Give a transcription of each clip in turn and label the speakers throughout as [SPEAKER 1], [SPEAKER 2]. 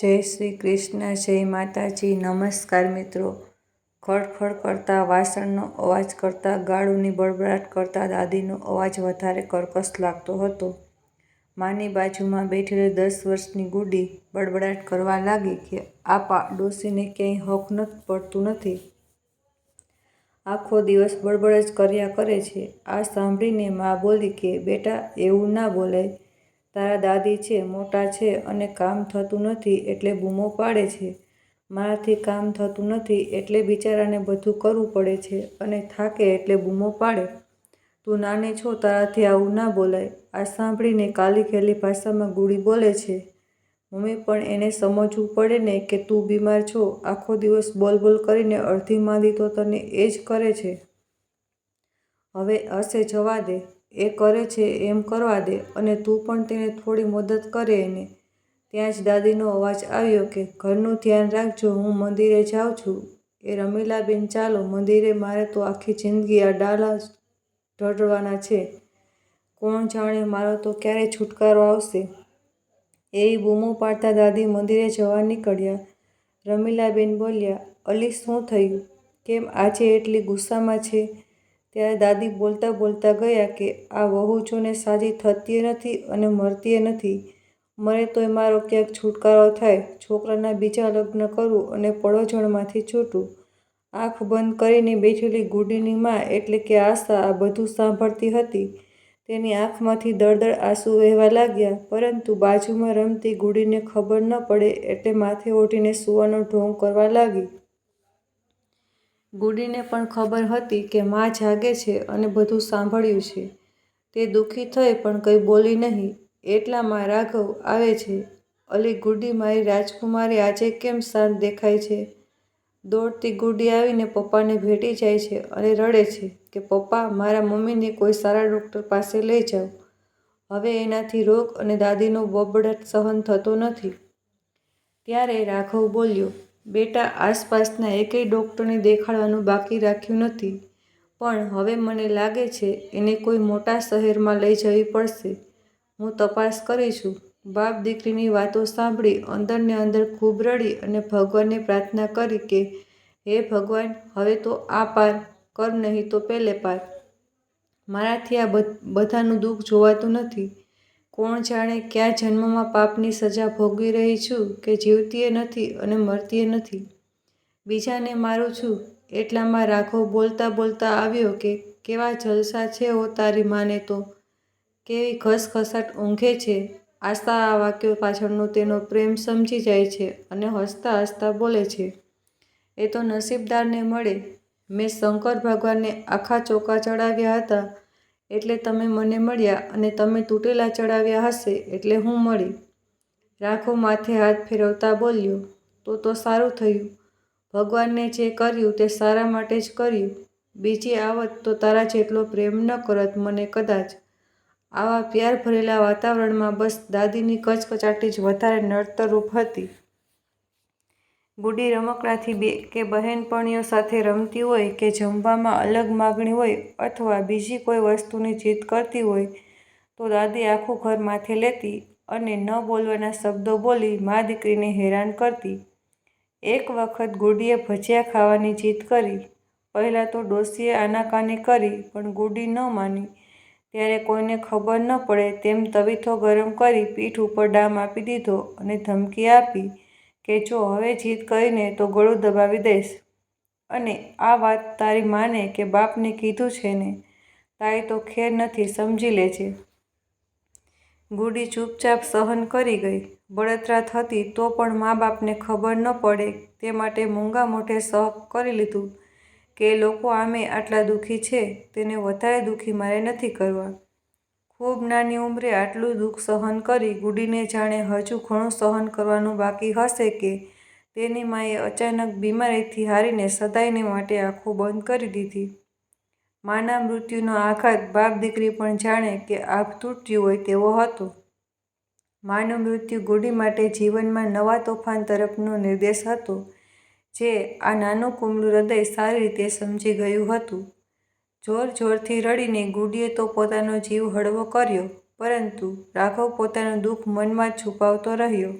[SPEAKER 1] જય શ્રી કૃષ્ણ, જય માતાજી. નમસ્કાર મિત્રો. ખડખડ કરતાં, વાસણનો અવાજ કરતાં, ગાળુની બળબડાટ કરતાં, દાદીનો અવાજ વધારે કર્કશ લાગતો હતો. માની બાજુમાં બેઠેલી દસ વર્ષની ગુડી બળબડાટ કરવા લાગી કે આ પાડોશીને ક્યાંય હક ન પડતું નથી. આખો દિવસ બળબડ જ કર્યા કરે છે. આ સાંભળીને મા બોલી કે, બેટા, એવું ના બોલાય તારા દાદી છે, મોટા છે અને કામ થતું નથી એટલે બૂમો પાડે છે. મારાથી કામ થતું નથી એટલે બિચારાને બધું કરવું પડે છે અને થાકે એટલે બૂમો પાડે. તું નાની છો તારાથી આવું ના બોલાય. આ સાંભળીને કાલી ખેલી ભાષામાં ગુડી બોલે છે. મમ્મી, પણ એને સમજવું પડે ને કે તું બીમાર છો. આખો દિવસ બોલ બોલ કરીને અડધી માંદી તો તને એ જ કરે છે. હવે હશે જવા દે. એ કરે છે એમ કરવા દે અને તું પણ તેને થોડી મદદ કરે એને ત્યાં જ દાદીનો અવાજ આવ્યો કે, ઘરનું ધ્યાન રાખજો, હું મંદિરે જાઉં છું. એ રમીલાબેન, ચાલો, મંદિરે મારે તો આખી જિંદગી આ ડાલા ઢળવાના છે. કોણ જાણે મારો તો ક્યારે છુટકારો આવશે. એ બૂમો પાડતા દાદી મંદિરે જવા નીકળ્યા. રમીલાબેન બોલ્યા, અલી, શું થયું? કેમ આજે એટલી ગુસ્સામાં છે? ત્યારે દાદી બોલતા બોલતા ગયા કે, આ વહુ જોને સાજી થતી નથી અને મરતી નથી. મરે તોય મારો ક્યાંક છુટકારો થાય. છોકરાના બીજા લગ્ન કરું અને પડોજણમાંથી છૂટવું આંખ બંધ કરીને બેઠેલી ગુડીની મા એટલે કે આશા આ બધું સાંભળતી હતી. તેની આંખમાંથી દળદળ આંસુ વહેવા લાગ્યા, પરંતુ બાજુમાં રમતી ગુડીને ખબર ન પડે એટલે માથે ઓઢીને સૂવાનો ઢોંગ કરવા લાગી. ગુડીને પણ ખબર હતી કે મા જાગે છે અને બધું સાંભળ્યું છે. તે દુઃખી થઈ પણ કંઈ બોલી નહીં. એટલામાં રાઘવ આવે છે. અલી, ગુડી મારી રાજકુમારી આજે કેમ શાંત દેખાય છે? દોડતી ગુડી આવીને પપ્પાને ભેટી જાય છે અને રડે છે કે, પપ્પા, મારા મમ્મીને કોઈ સારા ડૉક્ટર પાસે લઈ જાઓ. હવે એનાથી રોગ અને દાદીનો બબડાટ સહન થતો નથી. ત્યારે રાઘવ બોલ્યો બેટા આસપાસના એકેય ડૉક્ટરને દેખાડવાનું બાકી રાખ્યું નથી. પણ હવે મને લાગે છે એને કોઈ મોટા શહેરમાં લઈ જવી પડશે. હું તપાસ કરી છું બાપ દીકરીની વાતો સાંભળી અંદરને અંદર ખૂબ રડી અને ભગવાનને પ્રાર્થના કરી કે, હે ભગવાન, હવે તો આ પાર કર નહીં તો પેલે પાર. મારાથી આ બધાનું દુઃખ જોવાતું નથી. કોણ જાણે ક્યાં જન્મમાં પાપની સજા ભોગવી રહી છું કે જીવતીએ નથી અને મરતીએ નથી. બીજાને મારું છું, એટલામાં રાઘવ બોલતા બોલતા આવ્યો કે કેવા જલસા છે ઓ તારી માને તો. કેવી ઘસઘસાટ ઊંઘે છે. આસ્તા આ વાક્યો પાછળનો તેનો પ્રેમ સમજી જાય છે અને હસતા હસતા બોલે છે. એ તો નસીબદારને મળે. મેં શંકર ભગવાનને આખા ચોકા ચડાવ્યા હતા. એટલે તમે મને મળ્યા અને તમે તૂટેલા ચડાવ્યા હશે એટલે હું મળી. રાખો માથે હાથ ફેરવતા બોલ્યો, તો તો સારું થયું. ભગવાનને જે કર્યું તે સારા માટે જ કર્યું. બીજી આવત તો તારા જેટલો પ્રેમ ન કરત મને કદાચ. આવા પ્યાર ભરેલા વાતાવરણમાં બસ દાદીની કચકચાટી જ વધારે નડતરરૂપ હતી. ગુડી રમકડાથી બે કે બહેનપણીઓ સાથે રમતી હોય કે જમવામાં અલગ માગણી હોય અથવા બીજી કોઈ વસ્તુની જીદ કરતી હોય, તો દાદી આખું ઘર માથે લેતી અને ન બોલવાના શબ્દો બોલી મા દીકરીને હેરાન કરતી. એક વખત ગુડીએ ભજીયા ખાવાની જીદ કરી. પહેલાં તો ડોસીએ આનાકાની કરી, પણ ગુડી ન માની. ત્યારે કોઈને ખબર ન પડે તેમ તવીથો ગરમ કરી પીઠ ઉપર ડામ આપી દીધો અને ધમકી આપી. કે જો હવે જીદ કરીને તો ગળું દબાવી દઈશ. અને આ વાત તારી માને કે બાપને કીધું છે ને, તારે તો ખેર નથી, સમજી લેજે. ગુડી ચૂપચાપ સહન કરી ગઈ. બળતરા થતી તો પણ મા બાપને ખબર ન પડે. તે માટે મૂંગા મોઢે સહ કરી લીધું કે લોકો આમે આટલા દુઃખી છે, તેને વધારે દુઃખી મારે નથી કરવા. ખૂબ નાની ઉંમરે આટલું દુઃખ સહન કરી ગુડીને જાણે હજુ ઘણું સહન કરવાનું બાકી હશે કે? તેની માએ અચાનક બીમારીથી હારીને સદાયને માટે આંખો બંધ કરી દીધી. માના મૃત્યુનો આઘાત બાપ દીકરી પણ જાણે કે આભ તૂટ્યું હોય તેવો હતો. માનું મૃત્યુ ગુડી માટે જીવનમાં નવા તોફાન તરફનો નિર્દેશ હતો, જે આ નાનું કુમળું હૃદય સારી રીતે સમજી ગયું હતું. જોર જોરથી રડીને ગુડીએ તો પોતાનો જીવ હળવો કર્યો, પરંતુ રાઘવ પોતાનું દુઃખ મનમાં છુપાવતો રહ્યો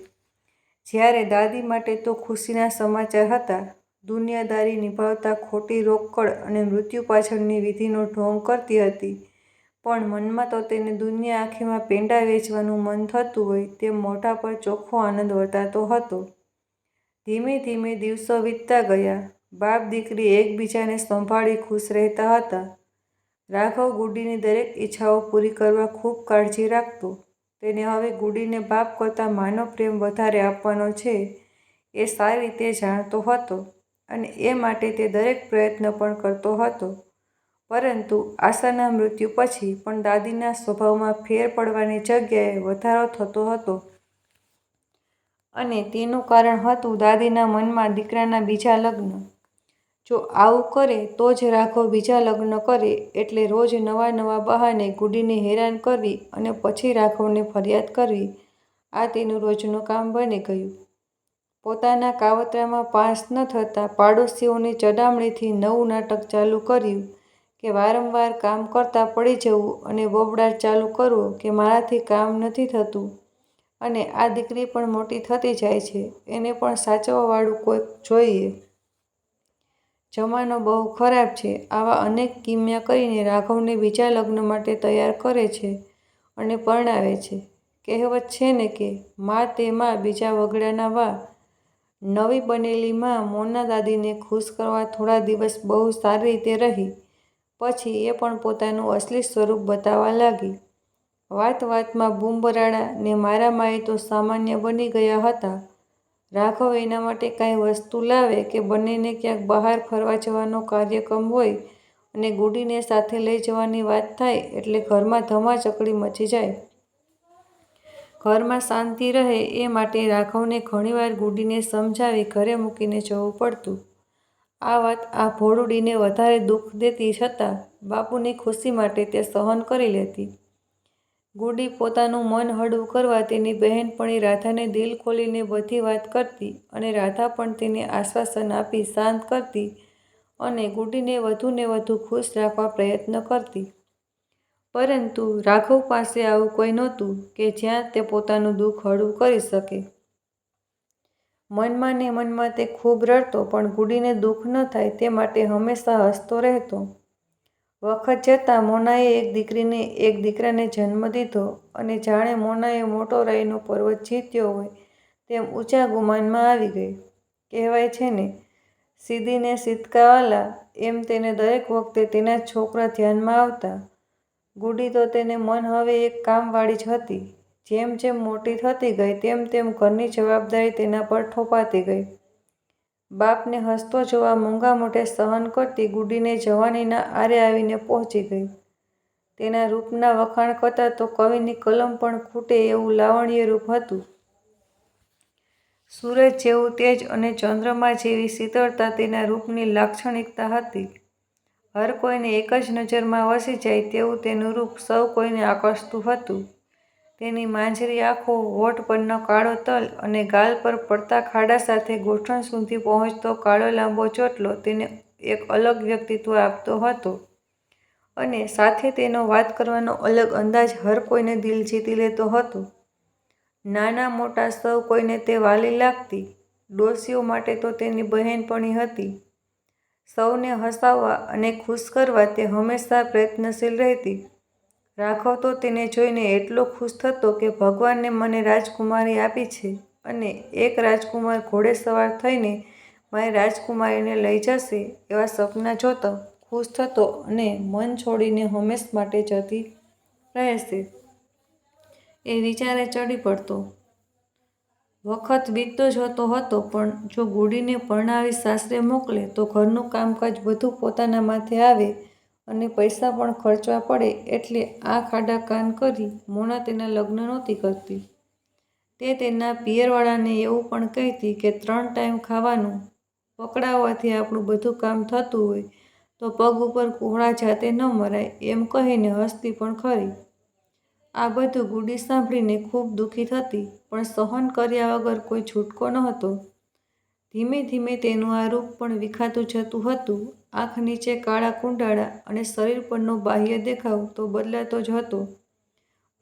[SPEAKER 1] જ્યારે દાદી માટે તો ખુશીના સમાચાર હતા. દુનિયાદારી નિભાવતા ખોટી રોકડ અને મૃત્યુ પાછળની વિધિનો ઢોંગ કરતી હતી. પણ મનમાં તો તેને દુનિયા આખીમાં પેંડા વેચવાનું મન થતું હોય તેમ મોઢા પર ચોખ્ખો આનંદ વર્તાતો હતો. ધીમે ધીમે દિવસો વીતતા ગયા. બાપ-દીકરી એકબીજાને સંભાળી ખુશ રહેતા હતા. રાઘવ ગુડીની દરેક ઈચ્છાઓ પૂરી કરવા ખૂબ કાળજી રાખતો. તેને હવે ગુડીને બાપ કરતાં માનો પ્રેમ વધારે આપવાનો છે એ સારી રીતે જાણતો હતો અને એ માટે તે દરેક પ્રયત્ન પણ કરતો હતો. પરંતુ આશાના મૃત્યુ પછી પણ દાદીના સ્વભાવમાં ફેર પડવાની જગ્યાએ વધારો થતો હતો. અને તેનું કારણ હતું દાદીના મનમાં દીકરાના બીજા લગ્ન. જો આવું કરે, તો જ રાઘવ બીજા લગ્ન કરે, એટલે રોજ નવા નવા બહાને ગુડીને હેરાન કરવી અને પછી રાઘવને ફરિયાદ કરવી આ તેનું રોજનું કામ બની ગયું. પોતાના કાવતરામાં પાસ ન થતાં પાડોશીઓની ચડામણીથી નવું નાટક ચાલુ કર્યું કે વારંવાર કામ કરતાં પડી જવું અને બબડાટ ચાલુ કરવો કે મારાથી કામ નથી થતું અને આ દીકરી પણ મોટી થતી જાય છે, એને પણ સાચવવાવાળું કોઈક જોઈએ. જમાનો બહુ ખરાબ છે આવા અનેક કિમ્યા કરીને રાઘવને બીજા લગ્ન માટે તૈયાર કરે છે અને પરણાવે છે. કહેવત છે ને કે, મા તે માં બીજા વગડાના વા. નવી બનેલી મા મોના દાદીને ખુશ કરવા થોડા દિવસ બહુ સારી રીતે રહી. પછી એ પણ પોતાનું અસલી સ્વરૂપ બતાવવા લાગી. વાત વાતમાં બૂમબરાડા ને મારા માએ તો સામાન્ય બની ગયા હતા. રાઘવ એના માટે કાંઈ વસ્તુ લાવે કે બંનેને ક્યાંક બહાર ફરવા જવાનો કાર્યક્રમ હોય અને ગુડીને સાથે લઈ જવાની વાત થાય એટલે ઘરમાં ધમાચકડી મચી જાય. ઘરમાં શાંતિ રહે એ માટે રાઘવને ઘણીવાર ગુડીને સમજાવી ઘરે મૂકીને જવું પડતું. આ વાત આ ભોળુડીને વધારે દુઃખ દેતી છતાં બાપુની ખુશી માટે તે સહન કરી લેતી. ગુડી પોતાનું મન હળવું કરવા તેની બહેનપણી રાધાને દિલ ખોલીને બધી વાત કરતી અને રાધા પણ તેને આશ્વાસન આપી શાંત કરતી અને ગુડીને વધુને વધુ ખુશ રાખવા પ્રયત્ન કરતી. પરંતુ રાઘવ પાસે આવું કોઈ નહોતું કે જ્યાં તે પોતાનું દુઃખ હળવું કરી શકે. મનમાં ને મનમાં તે ખૂબ રડતો પણ ગુડીને દુઃખ ન થાય તે માટે હંમેશા હસતો રહેતો. વખત જતાં મોનાએ એક દીકરીને, એક દીકરાને જન્મ દીધો અને જાણે મોનાએ મોટો રાઈનો પર્વત જીત્યો હોય તેમ ઊંચા ગુમાનમાં આવી ગઈ. કહેવાય છે ને સીદીને સિતકાવાલા એમ તેને દરેક વખતે તેના છોકરા ધ્યાનમાં આવતા. ગુડી તો તેને મન હવે એક કામવાળી જ હતી. જેમ જેમ મોટી થતી ગઈ, તેમ તેમ ઘરની જવાબદારી તેના પર ઠોપાતી ગઈ. બાપને હસતો જોવા મૂંગા મોઢે સહન કરતી ગુડીને જવાનીના આરે આવીને પહોંચી ગઈ. તેના રૂપના વખાણ કરતાં તો કવિની કલમ પણ ખૂટે એવું લાવણ્યરૂપ હતું. સૂરજ જેવું તેજ અને ચંદ્રમા જેવી શીતળતા તેના રૂપની લાક્ષણિકતા હતી. હર કોઈને એક જ નજરમાં વસી જાય તેવું તેનું રૂપ સૌ કોઈને આકર્ષતું હતું. તેની માંજરી આંખો, હોઠ પરનો કાળો તલ અને ગાલ પર પડતા ખાડા સાથે ગોઠણ સુધી પહોંચતો કાળો લાંબો ચોટલો તેને એક અલગ વ્યક્તિત્વ આપતો હતો અને સાથે તેનો વાત કરવાનો અલગ અંદાજ હર કોઈને દિલ જીતી લેતો હતો. નાના મોટા સૌ કોઈને તે વાલી લાગતી. ડોશીઓ માટે તો તેની બહેનપણી હતી. સૌને હસાવવા અને ખુશ કરવા તે હંમેશા પ્રયત્નશીલ રહેતી. રાઘવ તો તેને જોઈને એટલો ખુશ થતો કે ભગવાને મને રાજકુમારી આપી છે અને એક રાજકુમાર ઘોડે સવાર થઈને મારી રાજકુમારીને લઈ જશે એવા સપના જોતો ખુશ થતો અને મન છોડીને હંમેશ માટે જતી રહેશે એ વિચારે ચડી પડતો. વખત બીતતો જતો હતો પણ જો ગુડીને પરણાવી સાસરે મોકલે તો ઘરનું કામકાજ બધું પોતાના માથે આવે અને પૈસા પણ ખર્ચવા પડે એટલે આ ખાડા કાન કરી મોના તેના લગ્ન નહોતી કરતી. તે તેના પિયરવાળાને એવું પણ કહેતી કે ત્રણ ટાઈમ ખાવાનું પકડાવવાથી આપણું બધું કામ થતું હોય, તો પગ ઉપર કોહળા જાતે ન મરાય એમ કહીને હસતી પણ ખરી. આ બધું ગુડી સાંભળીને ખૂબ દુઃખી થતી, પણ સહન કર્યા વગર કોઈ છૂટકો ન હતો ધીમે ધીમે તેનું આ રૂપ પણ વિખાતું જતું હતું. આંખ નીચે કાળા કુંડાળા અને શરીર પરનો બાહ્ય દેખાવ તો બદલાતો જ હતો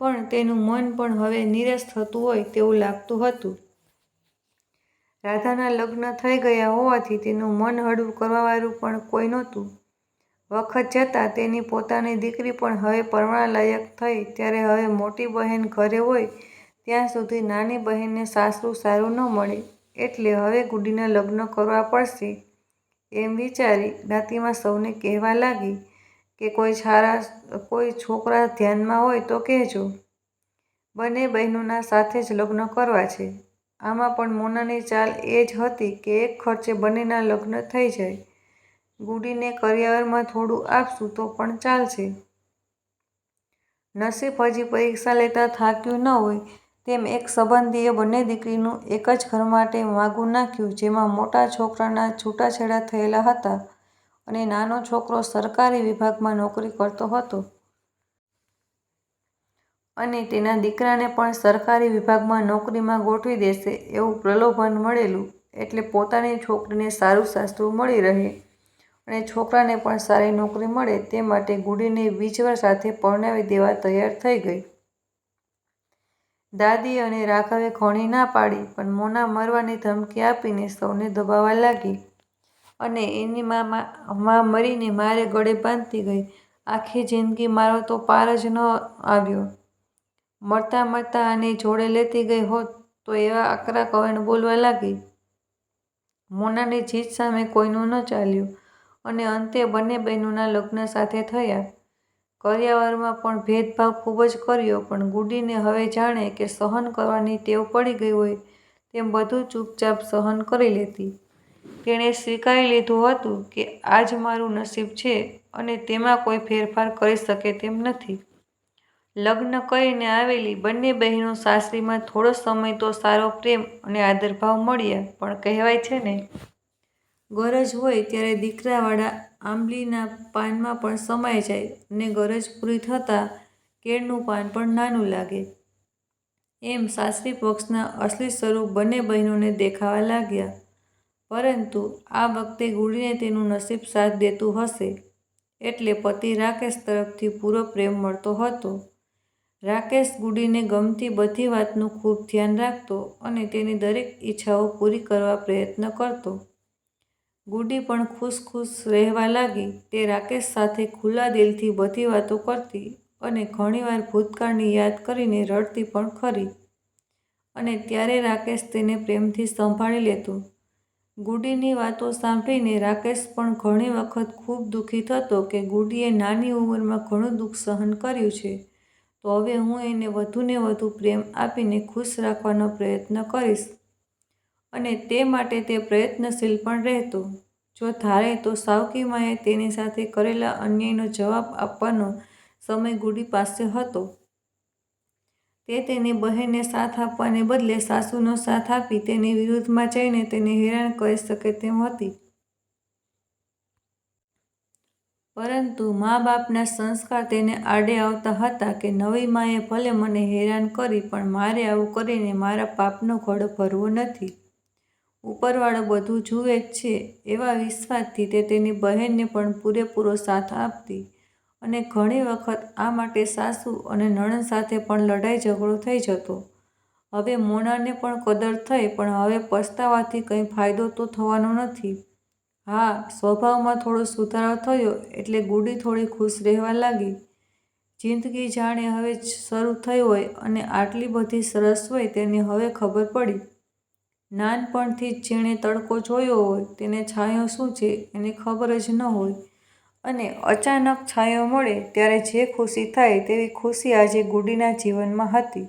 [SPEAKER 1] પણ તેનું મન પણ હવે નિરાશ થતું હોય તેવું લાગતું હતું. રાધાના લગ્ન થઈ ગયા હોવાથી તેનું મન હળવું કરવાવાળું પણ કોઈ નહોતું. વખત જતાં તેની પોતાની દીકરી પણ હવે પરવાણાલાયક થઈ ત્યારે હવે મોટી બહેન ઘરે હોય ત્યાં સુધી નાની બહેનને સાસરું સારું ન મળે એટલે હવે ગુડીના લગ્ન કરવા પડશે એમ વિચારી જ્ઞાતિમાં સૌને કહેવા લાગી કે કોઈ સારા, કોઈ છોકરા ધ્યાનમાં હોય તો કહેજો. બંને બહેનોના સાથે જ લગ્ન કરવા છે. આમાં પણ મોનાની ચાલ એ જ હતી કે એક ખર્ચે બંનેના લગ્ન થઈ જાય. ગુડીને કરિયાવરમાં થોડું આપશું તો પણ ચાલશે. નસીબ હજી પરીક્ષા લેતા થાક્યું ન હોય તેમ એક સંબંધીએ બંને દીકરીનું એક જ ઘર માટે માગું નાખ્યું, જેમાં મોટા છોકરાના છૂટાછેડા થયેલા હતા અને નાનો છોકરો સરકારી વિભાગમાં નોકરી કરતો હતો. અને તેના દીકરાને પણ સરકારી વિભાગમાં નોકરીમાં ગોઠવી દેશે એવું પ્રલોભન મળેલું, એટલે પોતાની છોકરીને સારું સાસરું મળી રહે અને છોકરાને પણ સારી નોકરી મળે તે માટે ગુડીને વીજવર સાથે પરણાવી દેવા તૈયાર થઈ ગઈ. દાદી અને રાઘવે ઘણી ના પાડી, પણ મોના મરવાની ધમકી આપીને સૌને દબાવવા લાગી અને એની મા મરીને મારે ગળે બાંધતી ગઈ. આખી જિંદગી મારો તો પાર જ ન આવ્યો. મરતાં મરતા આને જોડે લેતી ગઈ હોત તો એવા આકરા કવણ બોલવા લાગી. મોનાની જીત સામે કોઈનું ન ચાલ્યું અને અંતે બંને બહેનોના લગ્ન સાથે થયા. કરિયાવરમાં પણ ભેદભાવ ખૂબ જ કર્યો, પણ ગુડીને હવે જાણે કે સહન કરવાની ટેવ પડી ગઈ હોય તેમ બધું ચૂપચાપ સહન કરી લેતી. તેણે સ્વીકારી લીધું હતું કે આ જ મારું નસીબ છે અને તેમાં કોઈ ફેરફાર કરી શકે તેમ નથી. લગ્ન કરીને આવેલી બંને બહેનો સાસરીમાં થોડો સમય તો સારો પ્રેમ અને આદરભાવ મળ્યા, પણ કહેવાય છે ને. ગરજ હોય ત્યારે દીકરાવાળા આંબલીના પાનમાં પણ સમાઈ જાય અને ગરજ પૂરી થતાં કેળનું પાન પણ નાનું લાગે. એમ સાસરી પક્ષના અસલી સ્વરૂપ બંને બહેનોને દેખાવા લાગ્યા. પરંતુ આ વખતે ગુડીને તેનું નસીબ સાથ દેતું હશે એટલે પતિ રાકેશ તરફથી પૂરો પ્રેમ મળતો હતો. રાકેશ ગુડીને ગમતી બધી વાતનું ખૂબ ધ્યાન રાખતો અને તેની દરેક ઈચ્છાઓ પૂરી કરવા પ્રયત્ન કરતો. ગુડી પણ ખુશ ખુશ રહેવા લાગી. તે રાકેશ સાથે ખુલ્લા દિલથી બધી વાતો કરતી અને ઘણીવાર ભૂતકાળની યાદ કરીને રડતી પણ ખરી. અને ત્યારે રાકેશ તેને પ્રેમથી સંભાળી લેતો. ગુડીની વાતો સાંભળીને રાકેશ પણ ઘણી વખત ખૂબ દુઃખી થતો કે ગુડીએ નાની ઉંમરમાં ઘણું દુઃખ સહન કર્યું છે. તો હવે હું એને વધુને વધુ પ્રેમ આપીને ખુશ રાખવાનો પ્રયત્ન કરીશ. અને તે માટે તે પ્રયત્નશીલ પણ રહેતો. જો ધારે તો સાવકીમાએ તેની સાથે કરેલા અન્યાયનો જવાબ આપવાનો સમય ગુડી પાસે હતો. તે તેની બહેનને સાથ આપવાને બદલે સાસુનો સાથ આપી તેની વિરુદ્ધમાં જઈને તેને હેરાન કરી શકે તેમ હતી. પરંતુ મા બાપના સંસ્કાર તેને આડે આવતા હતા કે નવી માએ ભલે મને હેરાન કરી પણ મારે આવું કરીને મારા પાપનો ઘડો ભરવો નથી. ઉપરવાળો બધું જુએ જ છે, એવા વિશ્વાસથી તે તેની બહેનને પણ પૂરેપૂરો સાથ આપતી અને ઘણી વખત આ માટે સાસુ અને નણંદ સાથે પણ લડાઈ ઝઘડો થઈ જતો. હવે મોનાને પણ કદર થઈ, પણ હવે પસ્તાવાથી કંઈ ફાયદો તો થવાનો નથી. હા, સ્વભાવમાં થોડો સુધારો થયો, એટલે ગુડી થોડી ખુશ રહેવા લાગી. જિંદગી જાણે હવે શરૂ થઈ હોય અને આટલી બધી સરસ હોય તેની હવે ખબર પડી. નાનપણથી જ જેણે તડકો જોયો હોય, તેને છાંયો શું છે એને ખબર જ ન હોય. અને અચાનક છાંયો મળે ત્યારે જે ખુશી થાય તેવી ખુશી આજે ગુડીના જીવનમાં હતી.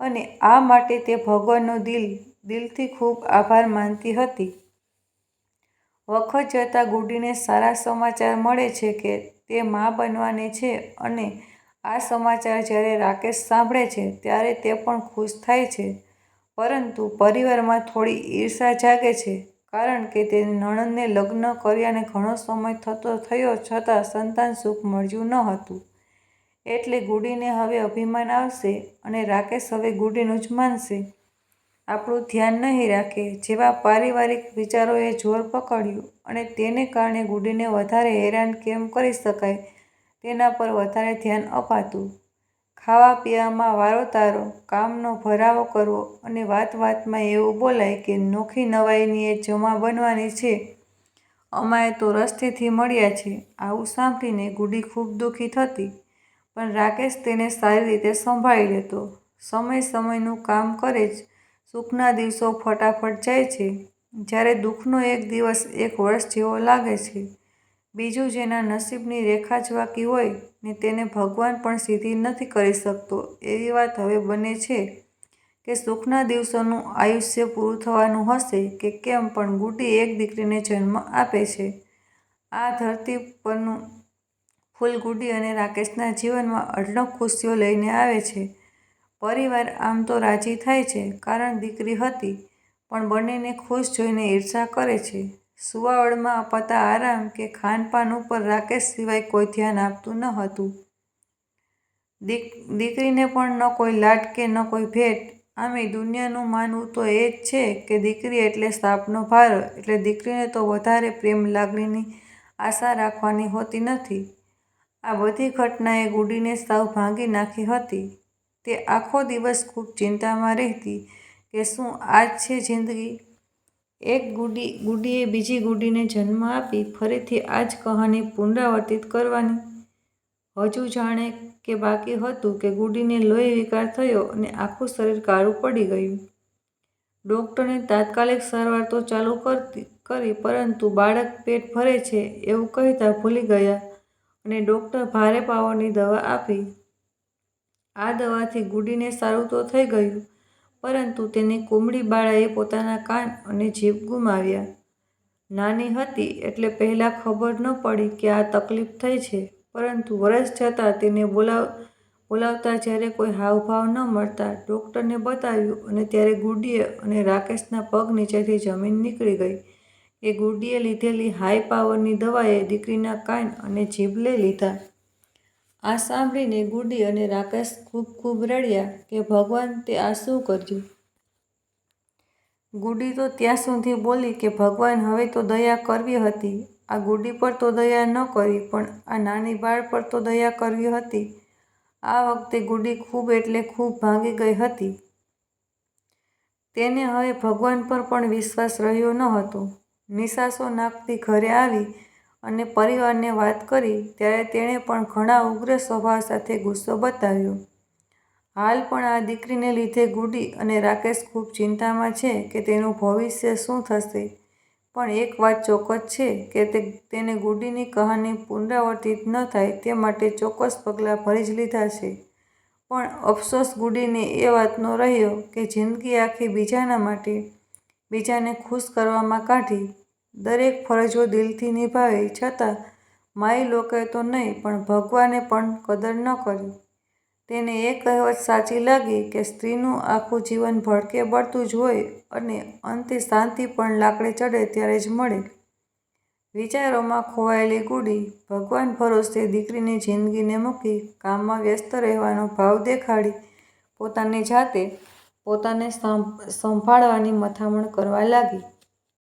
[SPEAKER 1] અને આ માટે તે ભગવાનનો દિલ, દિલથી ખૂબ આભાર માનતી હતી. વખત જતાં ગુડીને સારા સમાચાર મળે છે કે તે મા બનવાની છે અને આ સમાચાર જ્યારે રાકેશ સાંભળે છે, ત્યારે તે પણ ખુશ થાય છે. પરંતુ પરિવારમાં થોડી ઈર્ષા જાગે છે, કારણ કે તેની નણંદને લગ્ન કર્યાને ઘણો સમય થતો થયો છતાં સંતાન સુખ મળ્યું ન હતું એટલે ગુડીને હવે અભિમાન આવશે અને રાકેશ હવે ગુડીનું જ માનશે. આપણું ધ્યાન નહીં રાખે જેવા પારિવારિક વિચારોએ જોર પકડ્યું અને તેને કારણે ગુડીને વધારે હેરાન કેમ કરી શકાય તેના પર વધારે ધ્યાન અપાતું. ખાવા પીવામાં વારો તારો, કામનો ભરાવો કરવો અને વાત વાતમાં એવું બોલાય કે નોખી નવાઈની એ જમા બનવાની છે. અમારે તો રસ્તેથી મળ્યા છે. આવું સાંભળીને ગુડી ખૂબ દુઃખી થતી. પણ રાકેશ તેને સારી રીતે સંભાળી લેતો. સમય સમયનું કામ કરે જ સુખના દિવસો ફટાફટ જાય છે. જ્યારે દુઃખનો એક દિવસ એક વર્ષ જેવો લાગે છે. બીજું જેના નસીબની રેખા જ વાંકી હોય ને તેને ભગવાન પણ સીધી નથી કરી શકતો, એવી વાત હવે બને છે કે સુખના દિવસોનું આયુષ્ય પૂરું થવાનું હશે કે કેમ પણ ગુટી એક દીકરીને જન્મ આપે છે. આ ધરતી પરનું ફૂલ ગુડી અને રાકેશના જીવનમાં અઢળક ખુશીઓ લઈને આવે છે. પરિવાર આમ તો રાજી થાય છે, કારણ દીકરી હતી, પણ બંનેને ખુશ જોઈને ઈર્ષા કરે છે. સુવાવડમાં અપાતા આરામ કે ખાનપાન ઉપર રાકેશ સિવાય કોઈ ધ્યાન આપતું ન હતું. દીકરીને પણ ન કોઈ લાટ કે ન કોઈ ભેટ. આમે દુનિયાનું માનવું તો એ જ છે કે દીકરી એટલે સાપનો ભાર, એટલે દીકરીને તો વધારે પ્રેમ લાગણીની આશા રાખવાની હોતી નથી. આ બધી ઘટનાએ ગુડીને સાવ ભાંગી નાખી હતી. તે આખો દિવસ ખૂબ ચિંતામાં રહેતી કે શું આ જ છે જિંદગી? એક ગુડી, ગુડીએ બીજી ગુડીને જન્મ આપી ફરીથી આ જ કહાની પુનરાવર્તિત કરવાની. હજુ જાણે કે બાકી હતું કે ગુડીને લોહી વિકાર થયો અને આખું શરીર કાળું પડી ગયું. ડૉક્ટરને તાત્કાલિક સારવાર તો ચાલુ કરતી, કરી, પરંતુ બાળક પેટ ભરે છે એવું કહેતા ભૂલી ગયા અને ડૉક્ટર ભારે પાવરની દવા આપી. આ દવાથી ગુડીને સારું તો થઈ ગયું પરંતુ તેની કુમળી બાળાએ પોતાના કાન અને જીભ ગુમાવ્યા. નાની હતી એટલે પહેલાં ખબર ન પડી કે આ તકલીફ થઈ છે, પરંતુ વરસ જતાં તેને બોલાવ, બોલાવતા જ્યારે કોઈ હાવભાવ ન મળતા ડૉક્ટરને બતાવ્યું અને ત્યારે ગુડીએ અને રાકેશના પગ નીચેથી જમીન નીકળી ગઈ. એ ગુડીએ લીધેલી હાઈ પાવરની દવાએ દીકરીના કાન અને જીભ લઈ લીધા. આ સાંભળીને ગુડી અને રાકેશ ખૂબ ખૂબ રડ્યા કે ભગવાન તે આ શું કર્યું? ગુડી તો ત્યાં સુધી બોલી કે ભગવાન હવે તો દયા કરવી હતી. આ ગુડી પર તો દયા ન કરી, પણ આ નાની બાળ પર તો દયા કરવી હતી. આ વખતે ગુડી ખૂબ એટલે ખૂબ ભાંગી ગઈ હતી. તેને હવે ભગવાન પર પણ વિશ્વાસ રહ્યો ન હતો. નિશાસો નાખતી ઘરે આવી અને પરિવારને વાત કરી ત્યારે તેણે પણ ઘણા ઉગ્ર સ્વભાવ સાથે ગુસ્સો બતાવ્યો. હાલ પણ આ દીકરીને લીધે ગુડી અને રાકેશ ખૂબ ચિંતામાં છે કે તેનું ભવિષ્ય શું થશે. પણ એક વાત ચોક્કસ છે કે તે, તેને ગુડીની કહાની પુનરાવર્તિત ન થાય તે માટે ચોક્કસ પગલાં ભરી જ લીધા છે. પણ અફસોસ ગુડીને એ વાતનો રહ્યો કે જિંદગી આખી બીજાના માટે, બીજાને ખુશ કરવામાં કાઢી. દરેક ફરજો દિલથી નિભાવી, છતાં માઈ લોકોએ તો નહીં, પણ ભગવાને પણ કદર ન કરી. તેને એ કહેવત સાચી લાગી કે સ્ત્રીનું આખું જીવન ભડકે બળતું જ હોય અને અંતે શાંતિ પણ લાકડે ચડે ત્યારે જ મળે. વિચારોમાં ખોવાયેલી ગુડી, ભગવાન ભરોસે દીકરીની જિંદગીને મૂકી, કામમાં વ્યસ્ત રહેવાનો ભાવ દેખાડી, પોતાની જાતે પોતાને સંભાળવાની મથામણ કરવા લાગી.